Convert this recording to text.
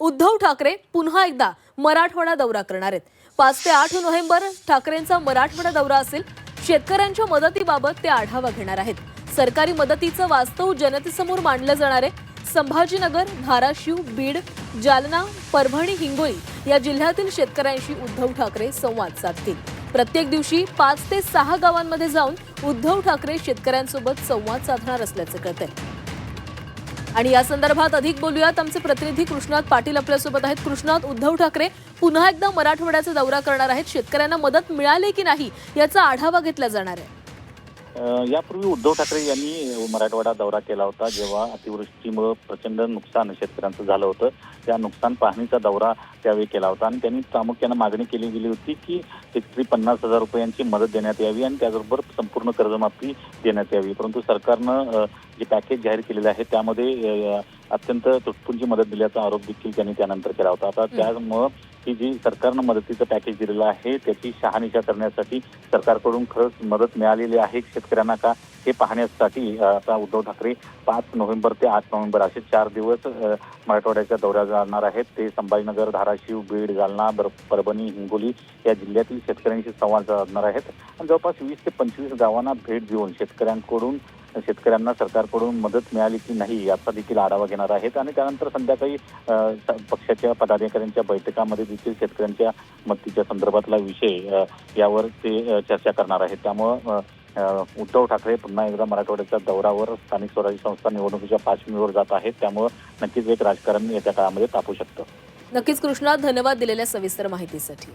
उद्धव ठाकरे पुन्हा एकदा मराठवाडा दौरा करणार आहेत. पाच ते आठ नोव्हेंबर ठाकरेंचा मराठवाडा दौरा असेल शेतकऱ्यांच्या मदतीबाबत ते आढावा घेणार आहेत. सरकारी मदतीचं वास्तव जनतेसमोर मांडलं जाणार आहे. संभाजीनगर धाराशिव बीड जालना परभणी हिंगोली या जिल्ह्यातील शेतकऱ्यांशी उद्धव ठाकरे संवाद साधतील. प्रत्येक दिवशी पाच ते सहा गावांमध्ये जाऊन उद्धव ठाकरे शेतकऱ्यांसोबत संवाद साधणार असल्याचं कळतंय. आणि या संदर्भात अधिक बोलूयात. आमचे प्रतिनिधी कृष्णात पाटील आपल्यासोबत आहेत. कृष्णात उद्धव ठाकरे पुन्हा एकदा मराठवाड्याचा दौरा करणार आहेत. शेतकऱ्यांना मदत मिळाली की नाही याचा आढावा घेतला जाणार आहे. यापूर्वी उद्धव ठाकरे यांनी मराठवाडा दौरा केला होता जेव्हा अतिवृष्टीमुळे प्रचंड नुकसान शेतकऱ्यांचं झालं होतं. त्या नुकसान पाहणीचा दौरा त्यावेळी केला होता आणि त्यांनी प्रामुख्यानं मागणी केली गेली होती की शेतकरी पन्नास हजार रुपयांची मदत देण्यात यावी आणि त्याचबरोबर संपूर्ण कर्जमाफी देण्यात यावी. परंतु सरकारनं जे पॅकेज जाहीर केलेलं आहे त्यामध्ये अत्यंत तुटपुंजी मदत दिल्याचा आरोप देखील त्यांनी त्यानंतर केला होता. आता त्यामुळं ही जी सरकारनं मदतीचं पॅकेज दिलेलं आहे त्याची शहानिशा करण्यासाठी सरकारकडून खरंच मदत मिळालेली आहे. शेतकऱ्यांना का हे पाहण्यासाठी आता उद्धव ठाकरे पाच नोव्हेंबर ते आठ नोव्हेंबर असे चार दिवस मराठवाड्याच्या दौऱ्या जाणार आहेत. ते संभाजीनगर धाराशिव बीड जालना परभणी हिंगोली या जिल्ह्यातील शेतकऱ्यांशी संवाद साधणार आहेत. आणि जवळपास वीस ते पंचवीस गावांना भेट देऊन शेतकऱ्यांकडून शेतकऱ्यांना सरकारकडून मदत मिळाली की नाही याचा देखील आढावा घेणार आहेत. आणि त्यानंतर संध्याकाळी पक्षाच्या पदाधिकाऱ्यांच्या बैठकामध्ये देखील शेतकऱ्यांच्या मदतीच्या संदर्भातला विषय यावर ते चर्चा करणार आहेत. त्यामुळं उद्धव ठाकरे पुन्हा एकदा मराठवाड्याच्या दौऱ्यावर स्थानिक स्वराज्य संस्था निवडणुकीच्या पार्श्वभूमीवर जात आहेत. त्यामुळं नक्कीच एक राजकारण येत्या काळामध्ये तापू शकतं. नक्कीच कृष्णा धन्यवाद दिलेल्या सविस्तर माहितीसाठी.